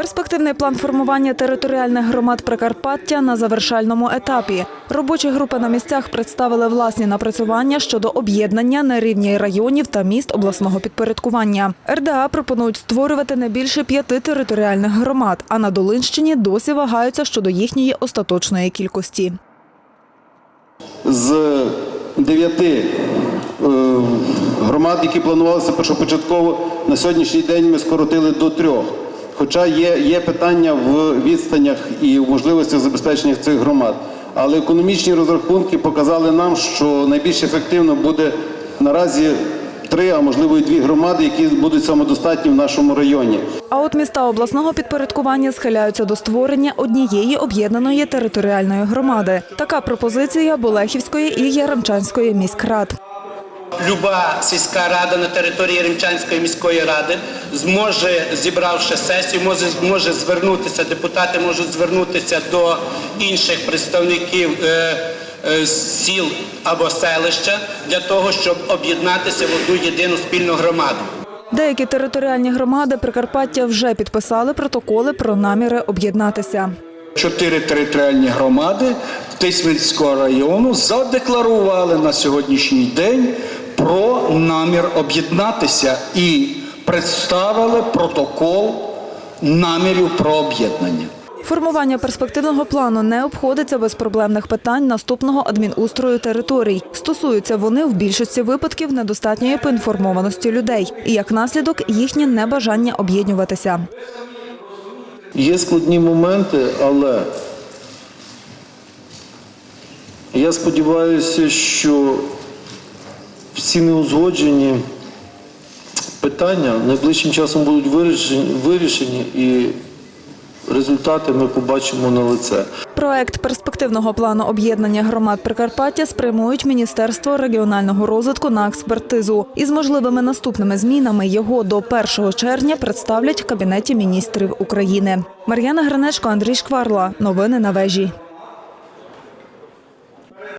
Перспективний план формування територіальних громад Прикарпаття на завершальному етапі. Робочі групи на місцях представили власні напрацювання щодо об'єднання на рівні районів та міст обласного підпорядкування. РДА пропонують створювати не більше п'яти територіальних громад, а на Долинщині досі вагаються щодо їхньої остаточної кількості. з дев'яти е, громад, які планувалися першопочатково, на сьогоднішній день ми скоротили до трьох. Хоча є, є питання в відстанях і в можливостях забезпечення цих громад. Але економічні розрахунки показали нам, що найбільш ефективно буде наразі три, а можливо і дві громади, які будуть самодостатні в нашому районі. А от міста обласного підпорядкування схиляються до створення однієї об'єднаної територіальної громади. Така пропозиція Болехівської і Яремчанської міськрад. Люба сільська рада на території Римчанської міської ради зможе, зібравши сесію, може, може звернутися, депутати можуть звернутися до інших представників е, е, сіл або селища для того, щоб об'єднатися в одну єдину спільну громаду. Деякі територіальні громади Прикарпаття вже підписали протоколи про наміри об'єднатися. Чотири територіальні громади Тисменського району задекларували на сьогоднішній день про намір об'єднатися і представили протокол намірів про об'єднання. Формування перспективного плану не обходиться без проблемних питань наступного адмінустрою територій. Стосуються вони в більшості випадків недостатньої поінформованості людей і як наслідок їхнє небажання об'єднуватися. Є складні моменти, але я сподіваюся, що всі неузгоджені питання найближчим часом будуть вирішені, вирішені і результати ми побачимо на лице. Проект перспективного плану об'єднання громад Прикарпаття спрямують Міністерство регіонального розвитку на експертизу. Із можливими наступними змінами його до 1 червня представлять в Кабінеті міністрів України. Мар'яна Гринечко, Андрій Шкварла. Новини на вежі.